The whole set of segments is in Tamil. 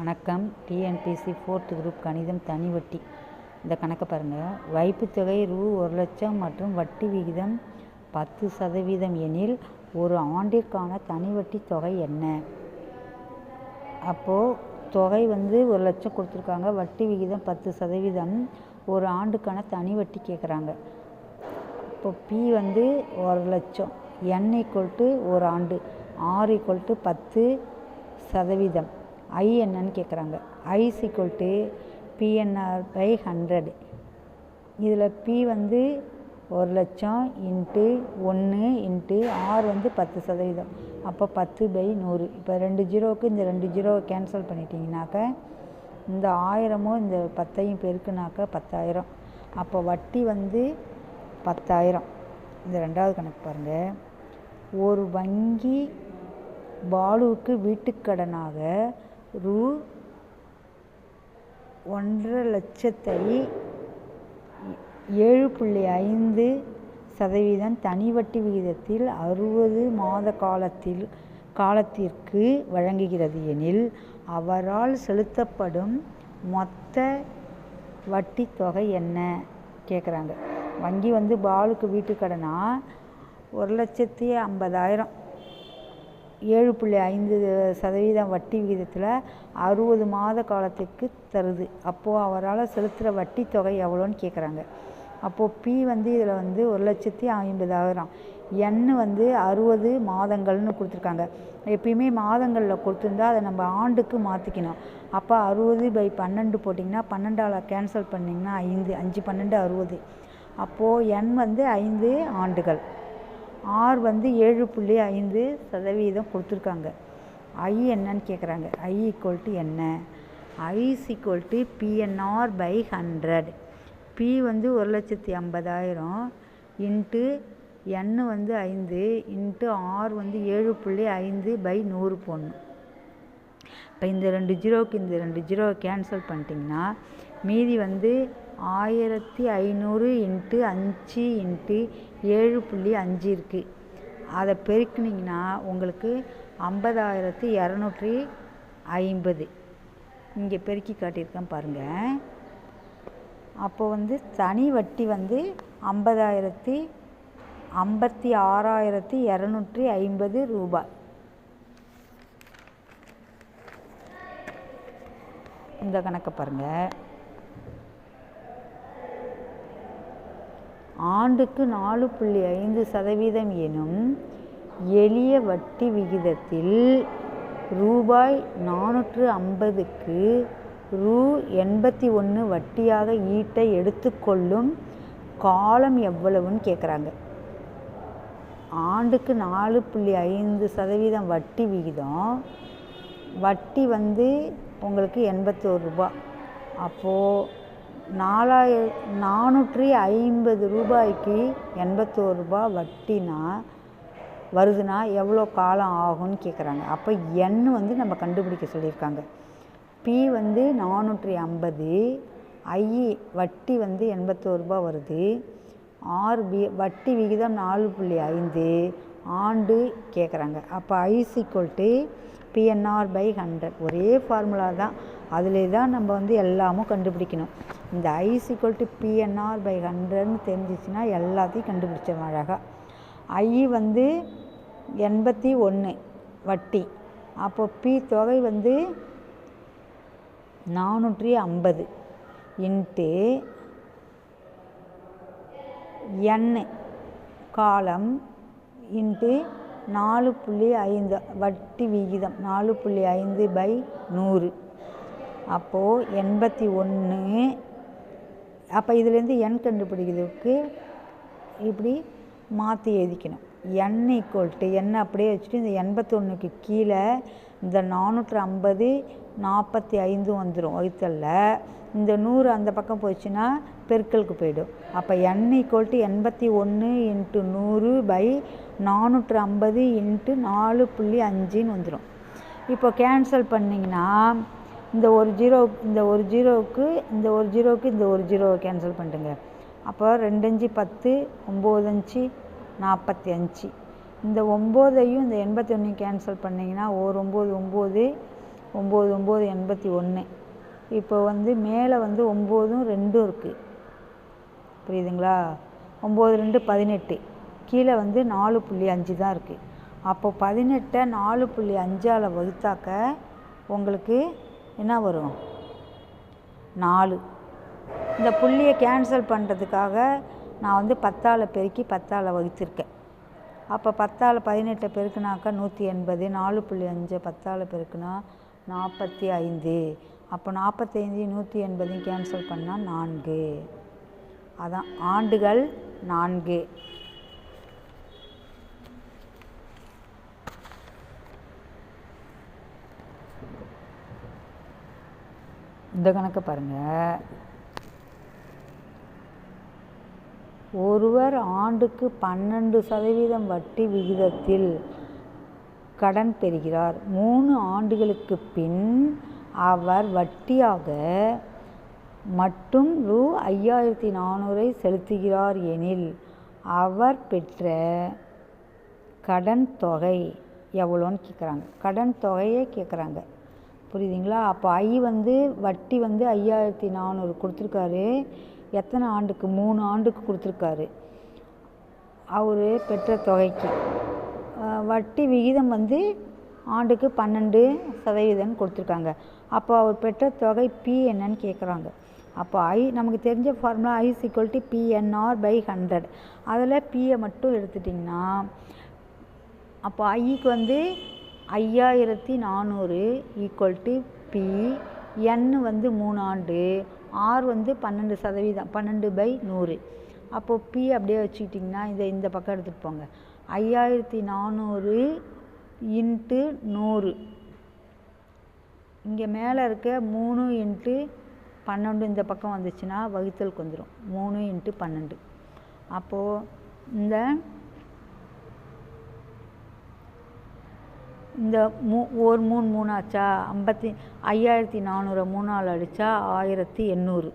வணக்கம். டிஎன்பிசி ஃபோர்த் குரூப் கணிதம் தனி வட்டி. இந்த கணக்கை பாருங்கள் வைப்புத்தொகை ரூ. ஒரு லட்சம் மற்றும் வட்டி விகிதம் பத்து சதவீதம் எனில் ஒரு ஆண்டிற்கான தனி வட்டி தொகை என்ன? அப்போது தொகை வந்து ஒரு லட்சம் கொடுத்துருக்காங்க. வட்டி விகிதம் பத்து சதவீதம் ஒரு ஆண்டுக்கான தனி வட்டி கேட்குறாங்க இப்போ பி வந்து ஒரு லட்சம். என் ஈக்குவல் டு ஒரு ஆண்டு. ஆர் ஈக்குவல் டு பத்து சதவீதம். ஐ என்னன்னு கேட்குறாங்க I equal to PNR by hundred இதில் பி வந்து ஒரு லட்சம் இன்ட்டு ஒன்று இன்ட்டு ஆர் வந்து பத்து சதவீதம். அப்போ பத்து பை நூறு. இப்போ ரெண்டு ஜீரோவுக்கு இந்த ரெண்டு ஜீரோவை கேன்சல் பண்ணிட்டீங்கனாக்க இந்த ஆயிரமும் இந்த பத்தையும் பெருக்குனாக்க பத்தாயிரம். அப்போ வட்டி வந்து பத்தாயிரம். இந்த ரெண்டாவது கணக்கு பாருங்கள் ஒரு வங்கி பாலுவுக்கு வீட்டுக்கடனாக ரூ ஒன்றரை லட்சத்தை ஏழு புள்ளி ஐந்து சதவீதம் தனி வட்டி விகிதத்தில் அறுபது மாத காலத்தில் காலத்திற்கு வழங்குகிறது எனில் அவரால் செலுத்தப்படும் மொத்த வட்டி தொகை என்ன? கேட்குறாங்க வங்கி வந்து பாலுக்கு வீட்டுக்கடனா ஒரு லட்சத்தி ஐம்பதாயிரம். ஏழு புள்ளி ஐந்து சதவீதம் வட்டி விகிதத்தில் அறுபது மாத காலத்துக்கு தருது. அப்போது அவரால் செலுத்துகிற வட்டி தொகை எவ்வளோன்னு கேட்குறாங்க அப்போது பி வந்து இதில் வந்து ஒரு லட்சத்தி ஐம்பதாயிரம். எண் வந்து அறுபது மாதங்கள்னு கொடுத்துருக்காங்க. எப்பயுமே மாதங்களில் கொடுத்துருந்தா அதை நம்ம ஆண்டுக்கு மாற்றிக்கணும் அப்போ அறுபது பை பன்னெண்டு போட்டிங்கன்னா பன்னெண்டால் கேன்சல் பண்ணிங்கன்னா ஐந்து அஞ்சு பன்னெண்டு அறுபது. அப்போது எண் வந்து ஐந்து ஆண்டுகள். ஆர் வந்து ஏழு புள்ளி ஐந்து சதவீதம் கொடுத்துருக்காங்க. ஐ என்னன்னு கேட்குறாங்க ஐ ஈக்குவல் டு என்ன? I equal to PNR by hundred P வந்து ஒரு லட்சத்தி ஐம்பதாயிரம். இன்ட்டு என் வந்து ஐந்து. இன்ட்டு ஆர் வந்து ஏழு புள்ளி ஐந்து பை நூறு பொண்ணு இப்போ இந்த ரெண்டு ஜீரோவுக்கு இந்த ரெண்டு ஜீரோவை கேன்சல் பண்ணிட்டிங்கன்னா மீதி வந்து ஆயிரத்தி ஐநூறு இன்ட்டு அஞ்சு இன்ட்டு ஏழு புள்ளி அஞ்சு இருக்குது அதை பெருக்குனிங்கன்னா உங்களுக்கு ஐம்பதாயிரத்தி இரநூற்றி ஐம்பது. இங்கே பெருக்கி காட்டியிருக்கேன் பாருங்கள் அப்போ வந்து தனி வட்டி வந்து ஐம்பதாயிரத்தி ஐம்பத்தி ஆறாயிரத்தி இரநூற்றி ஐம்பது ரூபாய். இந்த கணக்கை பாருங்கள் ஆண்டுக்கு நாலு புள்ளி ஐந்து சதவீதம் எனும் எளிய வட்டி விகிதத்தில் ரூபாய் நானூற்று ஐம்பதுக்கு ரூ எண்பத்தி ஒன்று வட்டியாக ஈட்டை எடுத்துக்கொள்ளும் காலம் எவ்வளவுன்னு கேட்குறாங்க ஆண்டுக்கு நாலு புள்ளி ஐந்து சதவீதம் வட்டி விகிதம். வட்டி வந்து உங்களுக்கு எண்பத்தோரு ரூபா. அப்போது நாலாய நானூற்றி ஐம்பது ரூபாய்க்கு எண்பத்தோரு ரூபா வட்டினா வருதுன்னா எவ்வளோ காலம் ஆகும்னு கேட்குறாங்க அப்போ எண் வந்து நம்ம கண்டுபிடிக்க சொல்லியிருக்காங்க. பி வந்து நானூற்றி ஐம்பது ஐ வட்டி வந்து எண்பத்தோரு ரூபா வருது. ஆர் பி வட்டி விகிதம் நாலு புள்ளி ஐந்து ஆண்டு கேட்குறாங்க அப்போ I's equal to PNR by hundred ஒரே ஃபார்முலா தான். அதிலே தான் நம்ம வந்து எல்லாமும் கண்டுபிடிக்கணும். இந்த I's equal to PNR by ஹண்ட்ரட்னு தெரிஞ்சிச்சுன்னா எல்லாத்தையும் கண்டுபிடிச்சிடும் அழகாக ஐ வந்து எண்பத்தி ஒன்று வட்டி. அப்போ பி தொகை வந்து நானூற்றி ஐம்பது இன்ட்டு என் காலம் இன்ட்டு நாலு புள்ளி ஐந்து வட்டி விகிதம். நாலு புள்ளி ஐந்து பை நூறு. அப்போது எண்பத்தி ஒன்று. அப்போ இதுலேருந்து எண் கண்டுபிடிக்கிறதுக்கு இப்படி மாற்றி எழுதிக்கணும். என் ஈக்குவல் டு அப்படியே வச்சுட்டு இந்த எண்பத்தொன்றுக்கு கீழே இந்த நானூற்று ஐம்பது நாற்பத்தி ஐந்து வந்துடும் வகுத்தலில் இந்த நூறு அந்த பக்கம் போச்சுன்னா பெருக்கலுக்கு போயிடும். அப்போ என் ஈக்குவல் டு எண்பத்தி ஒன்று இன்ட்டு நூறு பை நானூற்று ஐம்பது இன்ட்டு நாலு புள்ளி அஞ்சுன்னு வந்துடும் இப்போ கேன்சல் பண்ணிங்கன்னா இந்த ஒரு ஜீரோ இந்த ஒரு ஜீரோவுக்கு இந்த ஒரு ஜீரோவுக்கு இந்த ஒரு ஜீரோவை கேன்சல் பண்ணிட்டுங்க. அப்போ ரெண்டஞ்சு பத்து ஒம்போதஞ்சு நாற்பத்தி அஞ்சு. இந்த ஒம்போதையும் இந்த எண்பத்தி ஒன்றையும் கேன்சல் பண்ணிங்கன்னா ஒரு ஒம்பது ஒம்பது ஒம்பது ஒம்பது எண்பத்தி ஒன்று. இப்போ வந்து மேலே வந்து ஒம்போதும் ரெண்டும் இருக்குது புரியுதுங்களா? ஒம்பது ரெண்டு பதினெட்டு. கீழே வந்து நாலு புள்ளி அஞ்சு தான் இருக்குது அப்போ பதினெட்டை நாலு புள்ளி அஞ்சால் வகுத்தாக்க உங்களுக்கு என்ன வரும்? நாலு. இந்த புள்ளியை கேன்சல் பண்ணுறதுக்காக நான் வந்து பத்தால் பெருக்கி பத்தால் வகுத்திருக்கேன். அப்போ பத்தால் பதினெட்டை பெருக்குனாக்கா நூற்றி எண்பது நாலு புள்ளி அஞ்சு பத்தால் பெருக்குனா நாற்பத்தி ஐந்து. அப்போ நாற்பத்தைந்து நூற்றி எண்பதையும் கேன்சல் பண்ணால் நான்கு. அதான் ஆண்டுகள் நான்கு. இந்த கணக்கை பாருங்கள் ஒருவர் ஆண்டுக்கு பன்னெண்டு சதவீதம் வட்டி விகிதத்தில் கடன் பெறுகிறார். மூணு ஆண்டுகளுக்கு பின் அவர் வட்டியாக மட்டும் ரூ. ஐயாயிரத்தி நானூறை செலுத்துகிறார் எனில் அவர் பெற்ற கடன் தொகை எவ்வளோன்னு கேட்குறாங்க கடன் தொகையே கேட்குறாங்க புரியுதுங்களா? அப்போ ஐ வந்து வட்டி வந்து ஐயாயிரத்தி நானூறு கொடுத்துருக்காரு. எத்தனை ஆண்டுக்கு? மூணு ஆண்டுக்கு கொடுத்துருக்காரு. அவர் பெற்ற தொகைக்கு. வட்டி விகிதம் வந்து ஆண்டுக்கு பன்னெண்டு சதவீதம் கொடுத்துருக்காங்க. அப்போ அவர் பெற்ற தொகை பி என்னன்னு கேட்குறாங்க அப்போ ஐ நமக்கு தெரிஞ்ச formula I equal to PNR by hundred அதில் பியை மட்டும் எடுத்துட்டிங்கன்னா அப்போ ஐக்கு வந்து ஐயாயிரத்தி நானூறு ஈக்குவல் டு பி என் வந்து மூணு ஆண்டு ஆர் வந்து பன்னெண்டு சதவீதம் பன்னெண்டு பை நூறு. அப்போது பி அப்படியே வச்சுக்கிட்டிங்கன்னா இதை இந்த பக்கம் எடுத்துகிட்டு போங்க. ஐயாயிரத்தி நானூறு இன்ட்டு நூறு. இங்கே மேலே இருக்க மூணு இன்ட்டு பன்னெண்டு இந்த பக்கம் வந்துச்சுன்னா வகுத்தலுக்கு வந்துடும் மூணு இன்ட்டு பன்னெண்டு. அப்போது இந்த இந்த மூ ஒரு மூணு மூணாச்சா? ஐம்பத்தி ஐயாயிரத்தி நானூறு மூணால் அடித்தா ஆயிரத்தி எண்ணூறு.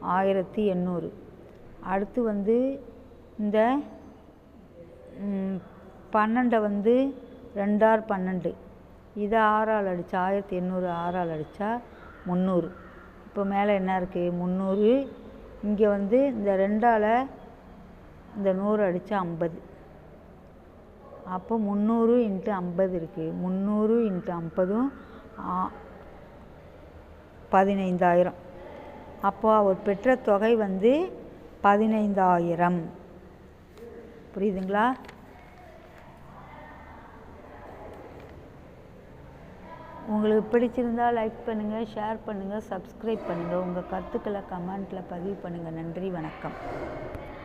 ஆயிரத்தி எண்ணூறு. அடுத்து வந்து இந்த பன்னெண்டை வந்து ரெண்டார் பன்னெண்டு. இதை ஆறால் அடித்தா ஆயிரத்தி எண்ணூறு ஆறால் அடித்தா முந்நூறு. இப்போ மேலே என்ன இருக்குது முந்நூறு. இங்கே வந்து இந்த ரெண்டால் இந்த நூறு அடித்தா ஐம்பது. அப்போ முந்நூறு இன்ட்டு ஐம்பது இருக்குது முந்நூறு இன்ட்டு ஐம்பதும் பதினைந்தாயிரம். அப்போ அவர் பெற்ற தொகை வந்து பதினைந்தாயிரம். புரியுதுங்களா? உங்களுக்கு பிடிச்சிருந்தா லைக் பண்ணுங்கள் ஷேர் பண்ணுங்கள் சப்ஸ்கிரைப் பண்ணுங்கள் உங்கள் கருத்துக்களை கமெண்ட்டில் பதிவு பண்ணுங்கள் நன்றி வணக்கம்.